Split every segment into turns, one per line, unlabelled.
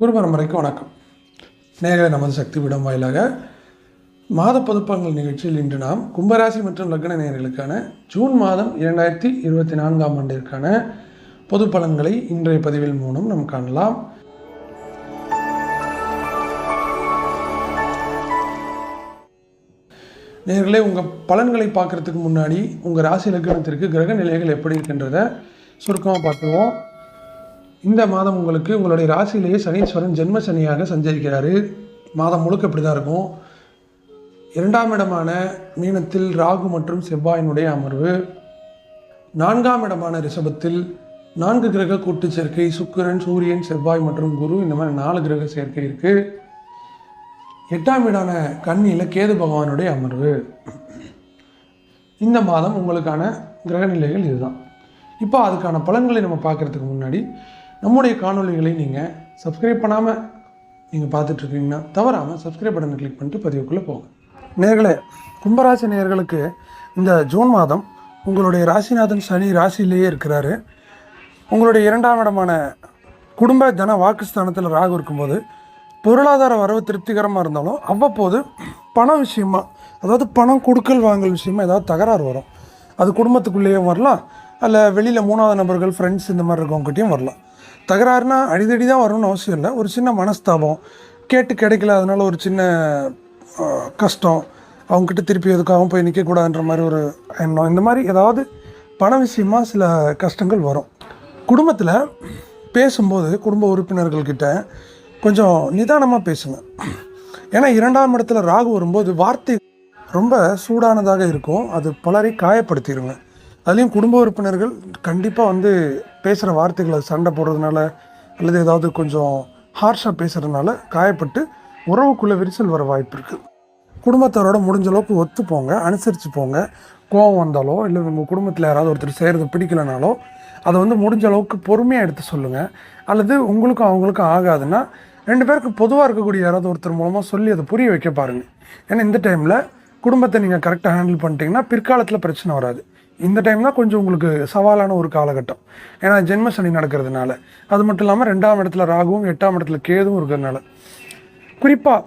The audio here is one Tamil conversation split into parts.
குரு பரம்பரைக்கு வணக்கம். நேர்களை நமது சக்தி விடம் வாயிலாக மாத பொதுப்பங்கள் நிகழ்ச்சியில் இன்று நாம் கும்பராசி மற்றும் லக்ன நேர்களுக்கான ஜூன் மாதம் இரண்டாயிரத்தி இருபத்தி நான்காம் ஆண்டிற்கான பொது பலன்களை இன்றைய பதிவில் மூலம் நாம் காணலாம். நேர்களே உங்கள் பலன்களை பார்க்குறதுக்கு முன்னாடி உங்கள் ராசி லக்னத்திற்கு கிரக நிலைகள் எப்படி இருக்கின்றத சுருக்கமாக பார்த்துவோம் இந்த மாதம் உங்களுக்கு உங்களுடைய ராசியிலேயே சனீஸ்வரன் ஜென்ம சனியாக சஞ்சரிக்கிறாரு. மாதம் முழுக்க இப்படி தான் இருக்கும். இரண்டாம் இடமான மீனத்தில் ராகு மற்றும் செவ்வாயினுடைய அமர்வு. நான்காம் இடமான ரிஷபத்தில் நான்கு கிரக கூட்டு சேர்க்கை சுக்கிரன் சூரியன் செவ்வாய் மற்றும் குரு இந்த மாதிரி நாலு கிரக சேர்க்கை இருக்குது எட்டாம் வீடான கண்ணியில் கேது பகவானுடைய அமர்வு. இந்த மாதம் உங்களுக்கான கிரக நிலைகள் இதுதான். இப்போ அதுக்கான பலன்களை நம்ம பார்க்குறதுக்கு முன்னாடி நம்முடைய காணொளிகளை நீங்கள் சப்ஸ்கிரைப் பண்ணாமல் நீங்கள் பார்த்துட்ருக்கீங்கன்னா தவறாமல் சப்ஸ்கிரைப் பட்டனை கிளிக் பண்ணிட்டு பதிவுக்குள்ளே போங்க. நேர்களே கும்பராசி நேர்களுக்கு இந்த ஜூன் மாதம் உங்களுடைய ராசிநாதன் சனி ராசியிலேயே இருக்கிறாரு. உங்களுடைய இரண்டாம் இடமான குடும்ப தன வாக்குஸ்தானத்தில் ராகு இருக்கும்போது பொருளாதார வரவு திருப்திகரமாக இருந்தாலும் அவ்வப்போது பண விஷயமா அதாவது பணம் கொடுக்கல் வாங்கல் விஷயமா ஏதாவது தகராறு வரும். அது குடும்பத்துக்குள்ளேயும் வரலாம். அல்ல வெளியில் மூணாவது நபர்கள் ஃப்ரெண்ட்ஸ் இந்த மாதிரி இருக்கவங்ககிட்டையும் வரலாம். தகராறுனா அடிதடி தான் வரணும்னு அவசியம் இல்லை. ஒரு சின்ன மனஸ்தாபம். கேட்டு கிடைக்கல அதனால் ஒரு சின்ன கஷ்டம். அவங்ககிட்ட திருப்பி எதுக்காகவும் போய் நிற்கக்கூடாதுன்ற மாதிரி ஒரு எண்ணம். இந்த மாதிரி ஏதாவது பண விஷயமா சில கஷ்டங்கள் வரும். குடும்பத்தில் பேசும்போது குடும்ப உறுப்பினர்கள்கிட்ட கொஞ்சம் நிதானமாக பேசுங்க. ஏன்னா இரண்டாம் இடத்துல ராகு வரும்போது வார்த்தை ரொம்ப சூடானதாக இருக்கும். அது பலரை காயப்படுத்திடுங்க அதுலேயும் குடும்ப உறுப்பினர்கள் கண்டிப்பாக வந்து பேசுகிற வார்த்தைகளை சண்டை போடுறதுனால அல்லது ஏதாவது கொஞ்சம் ஹார்ஷாக பேசுகிறதுனால காயப்பட்டு உறவுக்குள்ளே விரிசல் வர வாய்ப்பு இருக்குது குடும்பத்தாரோட முடிஞ்ச அளவுக்கு ஒத்து போங்க அனுசரித்து போங்க. கோவம் வந்தாலோ இல்லை உங்கள் குடும்பத்தில் யாராவது ஒருத்தர் செய்கிறது பிடிக்கலனாலோ அதை வந்து முடிஞ்ச அளவுக்கு பொறுமையாக எடுத்து சொல்லுங்கள் அல்லது உங்களுக்கும் அவங்களுக்கும் ஆகாதுன்னா ரெண்டு பேருக்கு பொதுவாக இருக்கக்கூடிய யாராவது ஒருத்தர் மூலமாக சொல்லி அதை புரிய வைக்க பாருங்கள் ஏன்னா இந்த டைமில் குடும்பத்தை நீங்கள் கரெக்டாக ஹேண்டில் பண்ணிட்டீங்கன்னா பிற்காலத்தில் பிரச்சனை வராது. இந்த டைம் தான் கொஞ்சம் உங்களுக்கு சவாலான ஒரு காலகட்டம். ஏன்னா ஜென்ம சனி நடக்கிறதுனால. அது மட்டும் இல்லாமல் ரெண்டாம் இடத்துல ராகுவும் எட்டாம் இடத்துல கேதுவும் இருக்கிறதுனால. குறிப்பாக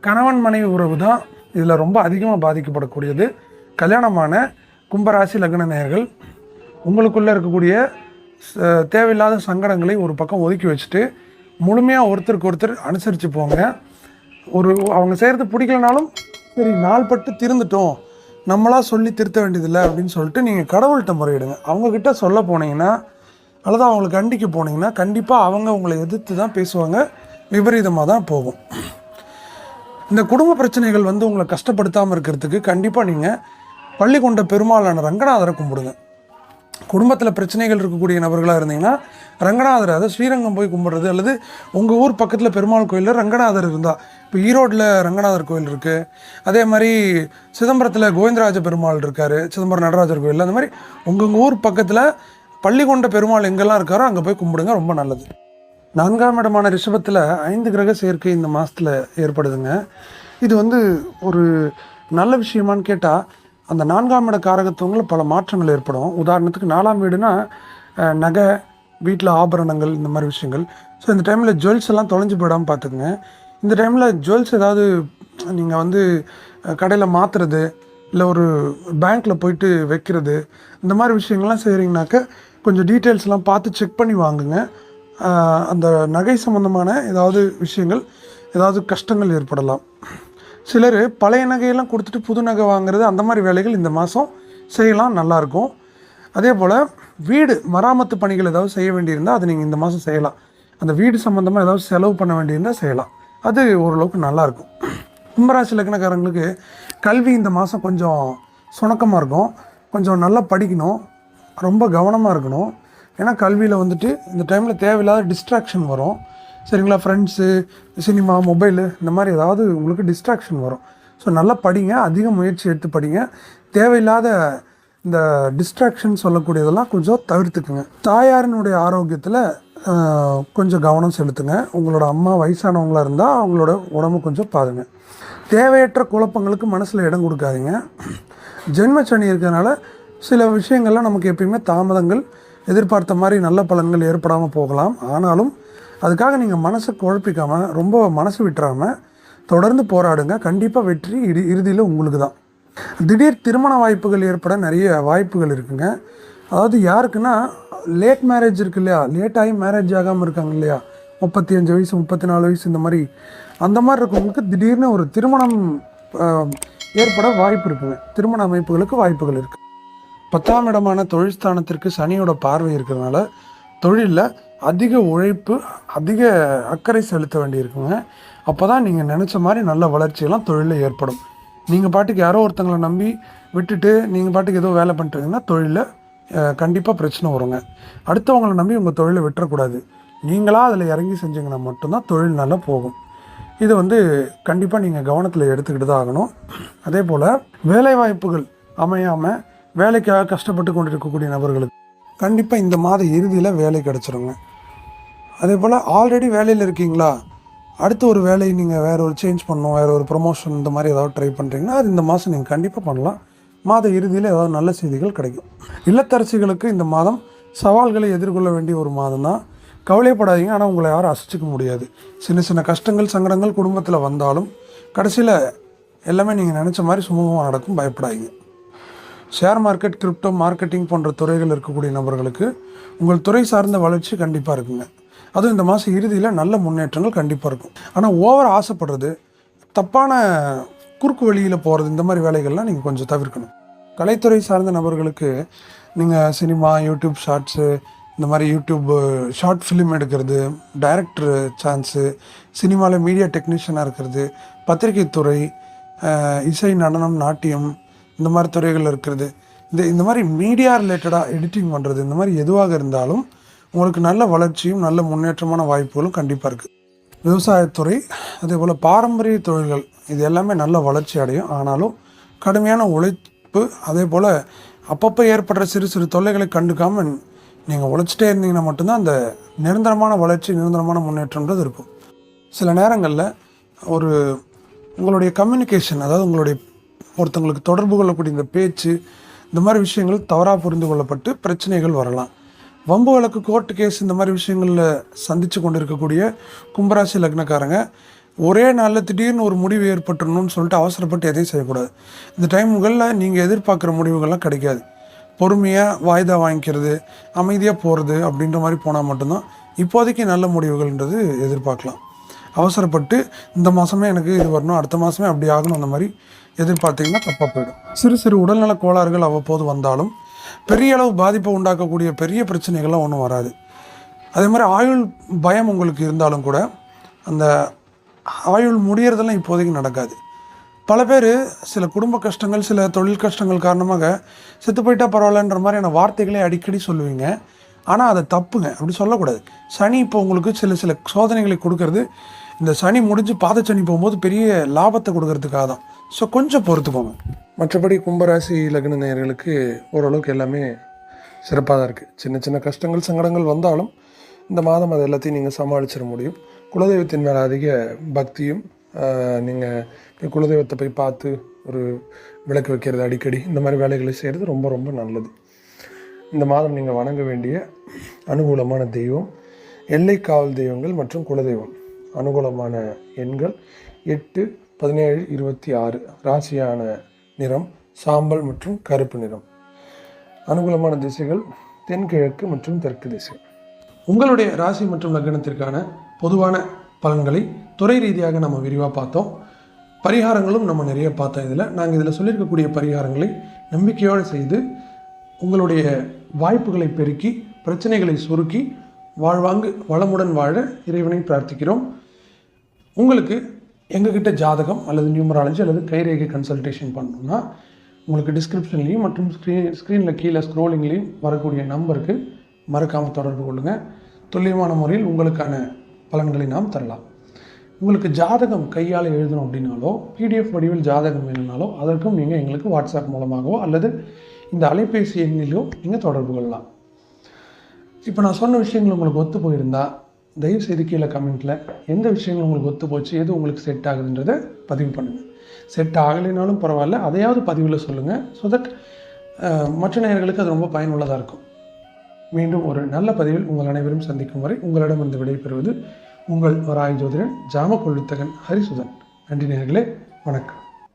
கணவன் மனைவி உறவு தான் இதில் ரொம்ப அதிகமாக பாதிக்கப்படக்கூடியது. கல்யாணமான கும்பராசி லக்ன நேயர்கள் உங்களுக்குள்ளே இருக்கக்கூடிய ச- தேவையில்லாத சங்கடங்களை ஒரு பக்கம் ஒதுக்கி வச்சுட்டு முழுமையாக ஒருத்தருக்கு ஒருத்தர் அனுசரித்து போங்க. ஒரு அவங்க செய்கிறது பிடிக்கலனாலும் சரி நாள்பட்டு திருந்துட்டோம். நம்மளாக சொல்லி திருத்த வேண்டியதில்லை அப்படின்னு சொல்லிட்டு நீங்கள் கடவுள்கிட்ட முறையிடுங்க. அவங்கக்கிட்ட சொல்ல போனீங்கன்னா அல்லது அவங்களை கண்டிக்க போனீங்கன்னா கண்டிப்பாக அவங்க உங்களை எதிர்த்து தான் பேசுவாங்க. விபரீதமாக தான் போகும். இந்த குடும்ப பிரச்சனைகள் வந்து உங்களை கஷ்டப்படுத்தாமல் இருக்கிறதுக்கு கண்டிப்பாக நீங்கள் பள்ளி கொண்ட பெருமாளான ரங்கநாதரை கும்பிடுங்க. குடும்பத்தில் பிரச்சனைகள் இருக்கக்கூடிய நபர்களாக இருந்தீங்கன்னா ரங்கநாதர் அதை ஸ்ரீரங்கம் போய் கும்பிட்றது அல்லது உங்கள் ஊர் பக்கத்தில் பெருமாள் கோயிலில் ரங்கநாதர் இருந்தால் இப்போ ஈரோட்டில் ரங்கநாதர் கோயில் இருக்குது அதே மாதிரி சிதம்பரத்தில் கோவிந்தராஜ பெருமாள் இருக்கார் சிதம்பரம் நடராஜர் கோயில். அந்த மாதிரி உங்கள் ஊர் பக்கத்தில் பள்ளி கொண்ட பெருமாள் எங்கெல்லாம் இருக்காரோ அங்கே போய் கும்பிடுங்க ரொம்ப நல்லது. நான்காம் இடமான ரிஷபத்தில் ஐந்து கிரக சேர்க்கை இந்த மாதத்தில் ஏற்படுதுங்க. இது வந்து ஒரு நல்ல விஷயமான்னு கேட்டால் அந்த நான்காம் இட காரகத்துவங்களில் பல மாற்றங்கள் ஏற்படும். உதாரணத்துக்கு நாலாம் வீடுனா நகை வீட்டில் ஆபரணங்கள் இந்த மாதிரி விஷயங்கள். ஸோ இந்த டைமில் ஜுவல்ஸ் எல்லாம் தொலைஞ்சு போயிடாமல் பார்த்துக்குங்க. இந்த டைமில் ஜுவல்ஸ் ஏதாவது நீங்கள் வந்து கடையில் மாற்றுறது இல்லை ஒரு பேங்க்கில் போயிட்டு வைக்கிறது இந்த மாதிரி விஷயங்கள்லாம் செய்கிறீங்கனாக்க கொஞ்சம் டீட்டெயில்ஸ்லாம் பார்த்து செக் பண்ணி வாங்குங்க. அந்த நகை சம்மந்தமான ஏதாவது விஷயங்கள் ஏதாவது கஷ்டங்கள் ஏற்படலாம். சிலர் பழைய நகையெல்லாம் கொடுத்துட்டு புது நகை வாங்குறது அந்த மாதிரி வேலைகள் இந்த மாதம் செய்யலாம் நல்லாயிருக்கும் அதே போல் வீடு மராமத்து பணிகள் ஏதாவது செய்ய வேண்டியிருந்தால் அது நீங்கள் இந்த மாதம் செய்யலாம். அந்த வீடு சம்மந்தமாக ஏதாவது செலவு பண்ண வேண்டியிருந்தால் செய்யலாம். அது ஓரளவுக்கு நல்லாயிருக்கும் கும்பராசி லக்னக்காரங்களுக்கு கல்வி இந்த மாதம் கொஞ்சம் சுணக்கமாக இருக்கும். கொஞ்சம் நல்லா படிக்கணும். ரொம்ப கவனமாக இருக்கணும். ஏன்னா கல்வியில் வந்துட்டு இந்த டைமில் தேவையில்லாத டிஸ்ட்ராக்ஷன் வரும். சரிங்களா ஃப்ரெண்ட்ஸு சினிமா மொபைலு இந்த மாதிரி ஏதாவது உங்களுக்கு டிஸ்ட்ராக்ஷன் வரும். ஸோ நல்லா படிங்க. அதிக முயற்சி எடுத்து படிங்க. தேவையில்லாத இந்த டிஸ்ட்ராக்ஷன் சொல்லக்கூடியதெல்லாம் கொஞ்சம் தவிர்த்துக்குங்க. தாயாரினுடைய ஆரோக்கியத்தில் கொஞ்சம் கவனம் செலுத்துங்க. உங்களோட அம்மா வயசானவங்களா இருந்தால் அவங்களோட உடம்பு கொஞ்சம் பாருங்க. தேவையற்ற குழப்பங்களுக்கு மனசில் இடம் கொடுக்காதீங்க. ஜென்மச்சனி இருக்கிறனால இருக்கிறதுனால சில விஷயங்கள்லாம் நமக்கு எப்பயுமே தாமதங்கள் எதிர்பார்த்த மாதிரி நல்ல பலன்கள் ஏற்படாமல் போகலாம். ஆனாலும் அதுக்காக நீங்கள் மனசை குழப்பிக்காமல் ரொம்ப மனசு விட்டுறாமல் தொடர்ந்து போராடுங்க. கண்டிப்பாக வெற்றி இறு இறுதியில் உங்களுக்கு தான் திடீர் திருமண வாய்ப்புகள் ஏற்பட நிறைய வாய்ப்புகள் இருக்குங்க. அதாவது யாருக்குன்னா லேட் மேரேஜ் இருக்கு இல்லையா? லேட் ஆகி மேரேஜ் ஆகாமல் இருக்காங்க இல்லையா? முப்பத்தி அஞ்சு வயசு முப்பத்தி நாலு வயசு இந்த மாதிரி. அந்த மாதிரி இருக்கவங்களுக்கு திடீர்னு ஒரு திருமணம் ஏற்பட வாய்ப்பு இருக்குங்க திருமண அமைப்புகளுக்கு வாய்ப்புகள் இருக்குது பத்தாம் இடமான தொழில் ஸ்தானத்திற்கு சனியோட பார்வை இருக்கிறதுனால தொழிலில் அதிக உழைப்பு அதிக அக்கறை செலுத்த வேண்டியிருக்குங்க. அப்போ தான் நீங்கள் நினச்ச மாதிரி நல்ல வளர்ச்சியெல்லாம் தொழிலில் ஏற்படும். நீங்கள் பாட்டுக்கு யாரோ ஒருத்தங்களை நம்பி விட்டுட்டு நீங்கள் பாட்டுக்கு ஏதோ வேலை பண்ணுறீங்கன்னா தொழிலில் கண்டிப்பாக பிரச்சனை வருங்க. அடுத்தவங்களை நம்பி உங்கள் தொழிலை விட்டுறக்கூடாது. நீங்களாக அதில் இறங்கி செஞ்சீங்கன்னா மட்டும்தான் தொழில் நல்லா போகும். இது வந்து கண்டிப்பாக நீங்கள் கவனத்தில் எடுத்துக்கிட்டு தான் ஆகணும். அதே போல் வேலைவாய்ப்புகள் அமையாமல் வேலைக்காக கஷ்டப்பட்டு கொண்டு இருக்கக்கூடிய நபர்களுக்கு கண்டிப்பாக இந்த மாத இறுதியில் வேலை கிடச்சிருங்க. அதே போல் ஆல்ரெடி வேலையில் இருக்கீங்களா? அடுத்த ஒரு வேலையை நீங்கள் வேறு ஒரு சேஞ்ச் பண்ணணும் வேறு ஒரு ப்ரொமோஷன் இந்த மாதிரி ஏதாவது ட்ரை பண்ணுறீங்கன்னா அது இந்த மாதம் நீங்கள் கண்டிப்பாக பண்ணலாம். மாத இறுதியில் ஏதாவது நல்ல செய்திகள் கிடைக்கும். இல்லத்தரசிகளுக்கு இந்த மாதம் சவால்களை எதிர்கொள்ள வேண்டிய ஒரு மாதம் தான் கவலைப்படாதீங்க ஆனால் உங்களை யாரும் அசைச்சிக்க முடியாது. சின்ன சின்ன கஷ்டங்கள் சங்கடங்கள் குடும்பத்தில் வந்தாலும் கடைசியில் எல்லாமே நீங்கள் நினச்ச மாதிரி சுமூகமாக நடக்கும். பயப்படாதீங்க. ஷேர் மார்க்கெட் கிரிப்டோ மார்க்கெட்டிங் போன்ற துறைகள் இருக்கக்கூடிய நபர்களுக்கு உங்கள் துறை சார்ந்த வளர்ச்சி கண்டிப்பாக இருக்குங்க. அதுவும் இந்த மாதம் இறுதியில் நல்ல முன்னேற்றங்கள் கண்டிப்பாக இருக்கும். ஆனால் ஓவர் ஆசைப்படுறது தப்பான குறுக்கு வழியில் போகிறது இந்த மாதிரி வேலைகள்லாம் நீங்கள் கொஞ்சம் தவிர்க்கணும். கலைத்துறை சார்ந்த நபர்களுக்கு நீங்கள் சினிமா யூடியூப் ஷார்ட்ஸு இந்த மாதிரி யூடியூப் ஷார்ட் ஃபிலிம் எடுக்கிறது டைரக்டர் சான்ஸு சினிமாவில் மீடியா டெக்னீஷியனாக இருக்கிறது பத்திரிகை துறை இசை நடனம் நாட்டியம் இந்த மாதிரி துறைகள் இருக்கிறது. இந்த இந்த மாதிரி மீடியா ரிலேட்டடாக எடிட்டிங் பண்ணுறது இந்த மாதிரி எதுவாக இருந்தாலும் உங்களுக்கு நல்ல வளர்ச்சியும் நல்ல முன்னேற்றமான வாய்ப்புகளும் கண்டிப்பாக இருக்குது விவசாயத்துறை அதே போல் பாரம்பரிய தொழில்கள் இது எல்லாமே நல்ல வளர்ச்சி அடையும். ஆனாலும் கடுமையான உழை உழைப்பு அதே போல் அப்பப்போ ஏற்படுற சிறு சிறு தொல்லைகளை கண்டுக்காமல் நீங்கள் உழைச்சிட்டே இருந்தீங்கன்னா மட்டும்தான் அந்த நிரந்தரமான வளர்ச்சி நிரந்தரமான முன்னேற்றம்ன்றது இருக்கும். சில நேரங்களில் ஒரு உங்களுடைய கம்யூனிகேஷன் அதாவது உங்களுடைய ஒருத்தங்களுக்கு தொடர்பு கொள்ளக்கூடிய இந்த பேச்சு இந்த மாதிரி விஷயங்கள் தவறாக புரிந்து கொள்ளப்பட்டு பிரச்சனைகள் வரலாம். வம்பு வழக்கு கோர்ட்டு கேஸ் இந்த மாதிரி விஷயங்களில் சந்தித்து கொண்டு இருக்கக்கூடிய கும்பராசி லக்னக்காரங்க ஒரே நாளில் திடீர்னு ஒரு முடிவு ஏற்பட்டுறணும்னு சொல்லிட்டு அவசரப்பட்டு எதையும் செய்யக்கூடாது. இந்த டைம்களில் நீங்கள் எதிர்பார்க்குற முடிவுகள்லாம் கிடைக்காது. பொறுமையாக வாய்தா வாங்கிக்கிறது அமைதியாக போகிறது அப்படின்ற மாதிரி போனால் மட்டும்தான் இப்போதைக்கு நல்ல முடிவுகள்ன்றது எதிர்பார்க்கலாம். அவசரப்பட்டு இந்த மாதமே எனக்கு இது வரணும் அடுத்த மாதமே அப்படி ஆகணும் அந்த மாதிரி எதிர்பார்த்தீங்கன்னா தப்பாக போயிடும். சிறு சிறு உடல்நல கோளாறுகள் அவ்வப்போது வந்தாலும் பெரிய அளவு பாதிப்பை உண்டாக்கக்கூடிய பெரிய பிரச்சனைகள்லாம் ஒன்றும் வராது. அதே மாதிரி ஆயுள் பயம் உங்களுக்கு இருந்தாலும் கூட அந்த ஆயுள் முடியறதெல்லாம் இப்போதைக்கு நடக்காது. பல பேர் சில குடும்ப கஷ்டங்கள் சில தொழில் கஷ்டங்கள் காரணமாக செத்து போயிட்டா பரவாயில்லன்ற மாதிரியான வார்த்தைகளை அடிக்கடி சொல்லுவீங்க. ஆனால் அதை தப்புங்க. அப்படி சொல்லக்கூடாது. சனி இப்போ உங்களுக்கு சில சில சோதனைகளை கொடுக்கறது. இந்த சனி முடிஞ்சு பாதச்சனி போகும்போது பெரிய லாபத்தை கொடுக்கறதுக்காக தான். ஸோ கொஞ்சம் பொறுத்துக்கோங்க. மற்றபடி கும்பராசி லக்ன நேயர்களுக்கு ஓரளவுக்கு எல்லாமே சிறப்பாக தான் இருக்குது சின்ன சின்ன கஷ்டங்கள் சங்கடங்கள் வந்தாலும் இந்த மாதம் அது எல்லாத்தையும் நீங்கள் சமாளிச்சிட முடியும். குலதெய்வத்தின் மேலே அதிக பக்தியும் நீங்கள் குலதெய்வத்தை போய் பார்த்து ஒரு விளக்கு வைக்கிறது அடிக்கடி இந்த மாதிரி வேலைகளை செய்கிறது ரொம்ப ரொம்ப நல்லது. இந்த மாதம் நீங்கள் வணங்க வேண்டிய அனுகூலமான தெய்வம் எல்லை காவல் தெய்வங்கள் மற்றும் குலதெய்வம். அனுகூலமான எண்கள் எட்டு பதினேழு இருபத்தி ஆறு. ராசியான நிறம் சாம்பல் மற்றும் கருப்பு நிறம். அனுகூலமான திசைகள் தென்கிழக்கு மற்றும் தெற்கு திசை. உங்களுடைய ராசி மற்றும் லக்னத்திற்கான பொதுவான பலன்களை துறை ரீதியாக நம்ம விரிவாக பார்த்தோம். பரிகாரங்களும் நம்ம நிறைய பார்த்தோம் இதில். நாங்கள் இதில் சொல்லியிருக்கக்கூடிய பரிகாரங்களை நம்பிக்கையோடு செய்து உங்களுடைய வாய்ப்புகளை பெருக்கி பிரச்சனைகளை சுருக்கி வாழ்வாங்கு வளமுடன் வாழ இறைவனை பிரார்த்திக்கிறோம். உங்களுக்கு எங்ககிட்ட ஜாதகம் அல்லது நியூமராலஜி அல்லது கைரேகை கன்சல்டேஷன் பண்ணணும்னா உங்களுக்கு டிஸ்கிரிப்ஷன்லேயும் மற்றும் ஸ்க்ரீன் ஸ்க்ரீனில் கீழே ஸ்க்ரோலிங்லேயும் வரக்கூடிய நம்பருக்கு மறக்காமல் தொடர்பு கொள்ளுங்கள் துல்லியமான முறையில் உங்களுக்கான பலன்களை நாம் தரலாம். உங்களுக்கு ஜாதகம் கையால் எழுதணும் அப்படின்னாலோ பிடிஎஃப் வடிவில் ஜாதகம் வேணும்னாலோ அதற்கும் நீங்கள் எங்களுக்கு வாட்ஸ்அப் மூலமாகவோ அல்லது இந்த அலைபேசி எண்ணிலோ நீங்கள் தொடர்பு கொள்ளலாம். இப்போ நான் சொன்ன விஷயங்கள் உங்களுக்கு ஒத்து போயிருந்தால் தயவு செய்து கீழே கமெண்ட்டில் எந்த விஷயங்கள் உங்களுக்கு ஒத்து போச்சு எது உங்களுக்கு செட் ஆகுதுன்றதை பதிவு பண்ணுங்கள் செட் ஆகலைனாலும் பரவாயில்ல அதையாவது பதிவில் சொல்லுங்கள் ஸோ தட் மற்ற நேர்களுக்கு அது ரொம்ப பயனுள்ளதாக இருக்கும். மீண்டும் ஒரு நல்ல பதிவில் உங்கள் அனைவரும் சந்திக்கும் வரை உங்களிடமிருந்து விடைபெறுவது உங்கள் வராய் ஜோதிடன் ஜாம கொள்ளித்தகன் ஹரிசுதன். நன்றி நேர்களே வணக்கம்.